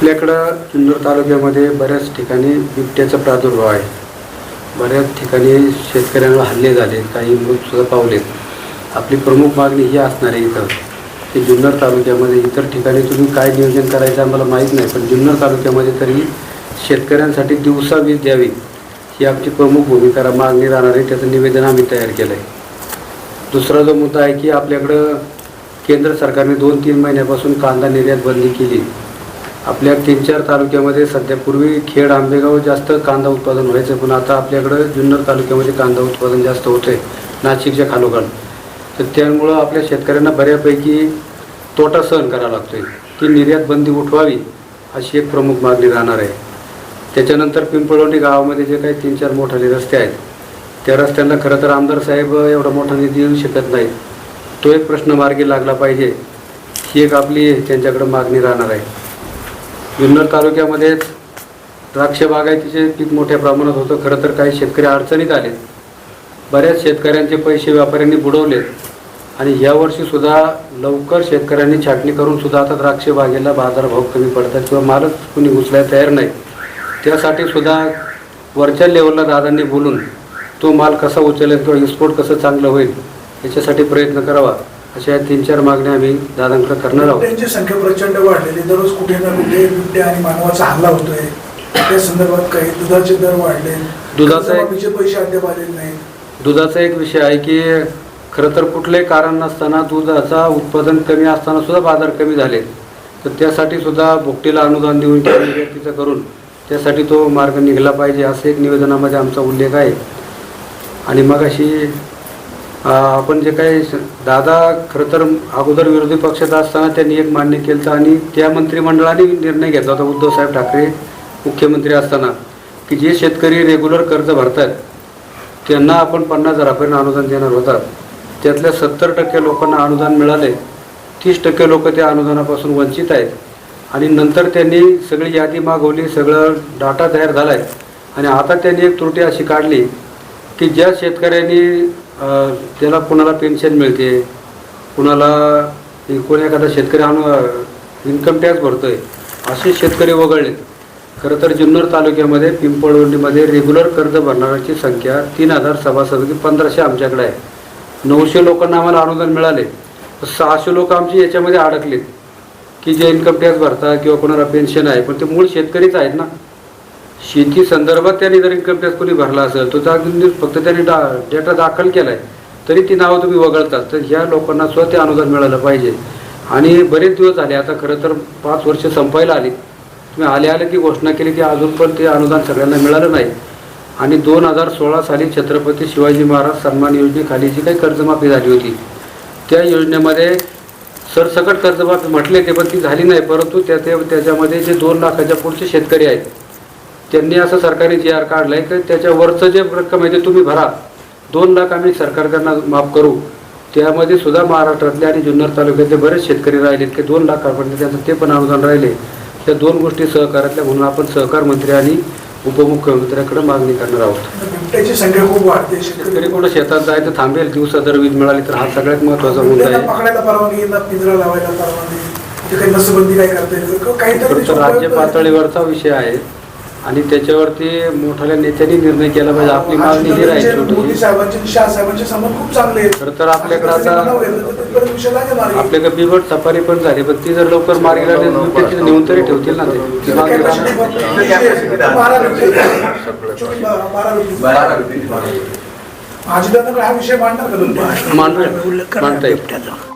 आपल्याकडं इंदूर तालुक्यामध्ये बऱ्याच ठिकाणी बिबट्याचा प्रादुर्भाव आहे. बऱ्याच ठिकाणी शेतकऱ्यांवर हल्ले झाले काही मृतसुद्धा पावलेत. आपली प्रमुख मागणी ही असणार आहे इथं की जुन्नर तालुक्यामध्ये इतर ठिकाणी तुम्ही काय नियोजन करायचं आम्हाला माहीत नाही पण जुन्नर तालुक्यामध्ये तरी शेतकऱ्यांसाठी दिवसा वीज द्यावी ही आमची प्रमुख भूमिका मागणी राहणार आहे त्याचं निवेदन आम्ही तयार केलं आहे दुसरा जो मुद्दा आहे की आपल्याकडं केंद्र सरकारने दोन तीन महिन्यापासून कांदा निर्यात बंदी केली. आपल्या तीन चार तालुक्यामध्ये सध्या पूर्वी खेड आंबेगाव जास्त कांदा उत्पादन व्हायचं पण आता आपल्याकडं जुन्नर तालुक्यामध्ये कांदा उत्पादन जास्त होतं आहे नाशिकच्या खालोखाल. तर त्यामुळं आपल्या शेतकऱ्यांना बऱ्यापैकी तोटा सहन करावा लागतो आहे ती निर्यात बंदी उठवावी अशी एक प्रमुख मागणी राहणार आहे. त्याच्यानंतर पिंपळवंडी गावामध्ये जे काही तीन चार मोठाले रस्ते आहेत त्या रस्त्यांना खरं तर आमदार साहेब एवढा मोठा निधी देऊ शकत नाहीत. तो एक प्रश्न मार्गी लागला पाहिजे ही एक आपली त्यांच्याकडं मागणी राहणार आहे. जुन्नर तालुक्यामध्ये द्राक्ष बागायतीचे पीक मोठ्या प्रमाणात होतं. खरं तर काही शेतकरी अडचणीत आले बऱ्याच शेतकऱ्यांचे पैसे व्यापाऱ्यांनी बुडवलेत. आणि यावर्षीसुद्धा लवकर शेतकऱ्यांनी छाटणी करून सुद्धा आता द्राक्ष बागेला बाजारभाव कमी पडतात किंवा मालच कुणी उचलायला तयार नाही. त्यासाठी सुद्धा वरच्या लेवलला दादांनी बोलून तो माल कसा उचलेल किंवा एक्सपोर्ट कसं चांगलं होईल याच्यासाठी प्रयत्न करावा. अशा तीन चार मागण्या आम्ही दादांकडे करणार आहोत. बिबट्यांची संख्या प्रचंड वाढलेली दररोज कुठे ना कुठे बिबट्या आणि मानवाचा हल्ला होतोय. त्या संदर्भात काही दुधाचे दर वाढले. दुधाचा एक- पैसे अद्याप आलेले नाही दुधाचा एक विषय आहे की खरं तर कुठलंही कारण नसताना दुधाचा उत्पादन कमी असताना सुद्धा बाजार कमी झाले. तर त्यासाठी सुद्धा भुकटीला अनुदान देऊन निर्यातीचं करून त्यासाठी तो मार्ग निघाला पाहिजे असं एक निवेदनामध्ये आमचा उल्लेख आहे. आणि मग अशी आपण जे काही स- दादा खरं तर अगोदर विरोधी पक्षात असताना त्यांनी एक मान्य केलं होतं आणि त्या मंत्रिमंडळाने निर्णय घेतला होता उद्धवसाहेब ठाकरे मुख्यमंत्री असताना की जे शेतकरी रेग्युलर कर्ज भरतात त्यांना आपण पन्नास हजारापर्यंत अनुदान देणार होतात. त्यातल्या सत्तर टक्के लोकांना अनुदान मिळाले तीस टक्के लोक त्या अनुदानापासून वंचित आहेत. आणि नंतर त्यांनी सगळी यादी मागवली सगळं डाटा तयार झाला आहे आणि आता त्यांनी एक त्रुटी अशी काढली की ज्या शेतकऱ्यांनी त्याला कुणाला पेन्शन मिळते? कुणाला कोणी एखादा शेतकरी अनु इन्कम टॅक्स भरतोय? असे शेतकरी वगळले. खरं तर जुन्नर तालुक्यामध्ये पिंपळवंडीमध्ये रेग्युलर कर्ज भरणाऱ्यांची संख्या तीन हजार सभासदकी पंधराशे आमच्याकडे आहे. नऊशे लोकांना आम्हाला अनुदान मिळाले. सहाशे लोक आमची याच्यामध्ये अडकले की जे इन्कम टॅक्स भरतात किंवा कोणाला पेन्शन आहे पण ते मूळ शेतकरीच आहेत ना. शेती संदर्भात त्यांनी जर इन्कम टॅक्स कोणी भरला असेल तर त्या फक्त त्यांनी डा डेटा दाखल केला आहे तरी ती नावं तुम्ही वगळतात तर ह्या लोकांना स्वतः अनुदान मिळालं पाहिजे. आणि बरेच दिवस झाले आता खरं तर पाच वर्ष संपायला आली. तुम्ही आले आले की घोषणा केली की अजून पण ते अनुदान सगळ्यांना मिळालं नाही. आणि दोन हजार सोळा साली छत्रपती शिवाजी महाराज सन्मान योजनेखाली जी काही कर्जमाफी झाली होती. त्या योजनेमध्ये सरसकट कर्जमाफी म्हटले ते पण ती झाली नाही परंतु त्या- त्याच्यामध्ये जे दोन लाखाच्या पुढचे शेतकरी आहेत त्यांनी असं सरकारी जी आर काढलाय की त्याच्यावरचं जे रक्कम आहे ते तुम्ही भरा. दोन लाख आम्ही सरकार त्यांना माफ करू. त्यामध्ये सुद्धा महाराष्ट्रातले आणि जुन्नर तालुक्यातले बरेच शेतकरी राहिलेत की दोन लाखापर्यंत त्यांचं ते पण अनुदान राहिले. त्या दोन गोष्टी सहकारातल्या म्हणून आपण सहकार मंत्री आणि उपमुख्यमंत्र्याकडे मागणी करणार आहोत. बिबट्याची संख्या खूप वाढते. शेतकरी कुठं शेतात जायचं थांबेल दिवसा जर वीज मिळाली तर हा सगळ्यात महत्त्वाचा मुद्दा आहे. राज्य पातळीवरचा विषय आहे. आणि त्याच्यावरती मोठ्या नेत्यांनी निर्णय केला पाहिजे. आपली मागणी ही राहील मोदी साहेबांचे शाह साहेबांचे संबंध खूप चांगले खरं तर आपल्याकडे आता. आपल्याकडे बिबट सफारी पण झाली पण ती जर लवकर मार्गी बिबट्याची नेऊन तरी ठेवतील ना ते. हा विषय मांडणार का तुम्ही? मांडू मांडता येईल.